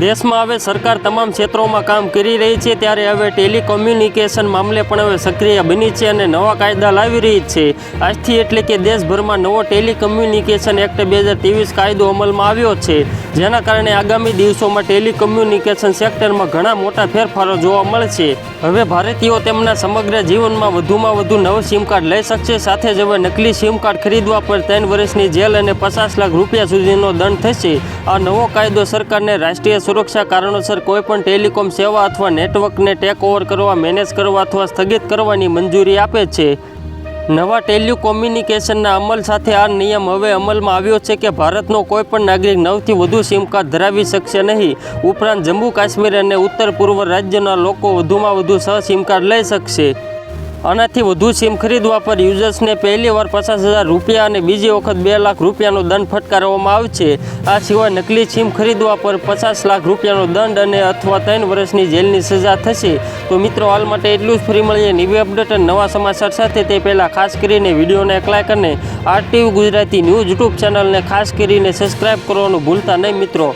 દેશમાં હવે સરકાર તમામ ક્ષેત્રોમાં કામ કરી રહી છે, ત્યારે હવે ટેલિકોમ્યુનિકેશન મામલે પણ હવે સક્રિય બની છે અને નવા કાયદા લાવી રહી છે. આજથી એટલે કે દેશભરમાં નવો ટેલિકમ્યુનિકેશન એક્ટ બે હજાર ત્રેવીસ કાયદો અમલમાં આવ્યો છે, જેના કારણે આગામી દિવસોમાં ટેલિકમ્યુનિકેશન સેક્ટરમાં ઘણા મોટા ફેરફારો જોવા મળશે હવે ભારતીયો તેમના સમગ્ર જીવનમાં વધુમાં વધુ નવું સિમ કાર્ડ લઈ શકશે, સાથે જ હવે નકલી સિમ કાર્ડ ખરીદવા પર ત્રણ વર્ષની જેલ અને પચાસ લાખ રૂપિયા સુધીનો દંડ થશે. આ નવો કાયદો સરકારને રાષ્ટ્રીય સુરક્ષા કારણોસર કોઈપણ ટેલિકોમ સેવા અથવા નેટવર્કને ટેક ઓવર કરવા, મેનેજ કરવા અથવા સ્થગિત કરવાની મંજૂરી આપે છે. નવા ટેલિકોમ્યુનિકેશનના અમલ સાથે આ નિયમ હવે અમલમાં આવ્યો છે કે ભારતનો કોઈપણ નાગરિક નવથી વધુ સિમ કાર્ડ ધરાવી શકશે નહીં. ઉપરાંત જમ્મુ કાશ્મીર અને ઉત્તર પૂર્વ રાજ્યના લોકો વધુમાં વધુ સહ સિમ કાર્ડ લઈ શકશે. આનાથી વધુ સિમ ખરીદવા પર યુઝર્સને પહેલી વાર પચાસ હજાર રૂપિયા અને બીજી વખત બે લાખ રૂપિયાનો દંડ ફટકારવામાં આવશે આ સિવાય નકલી સિમ ખરીદવા પર પચાસ લાખ રૂપિયાનો દંડ અને અથવા ત્રણ વર્ષની જેલની સજા થશે. તો મિત્રો, હાલ માટે એટલું જ. ફરી મળીએ નવી અપડેટ અને નવા સમાચાર સાથે. તે પહેલાં ખાસ કરીને વિડીયોને એક લાઇક અને આરટીવી ગુજરાતી ન્યૂઝ યુટ્યુબ ચેનલને ખાસ કરીને સબસ્ક્રાઈબ કરવાનું ભૂલતા નહીં મિત્રો.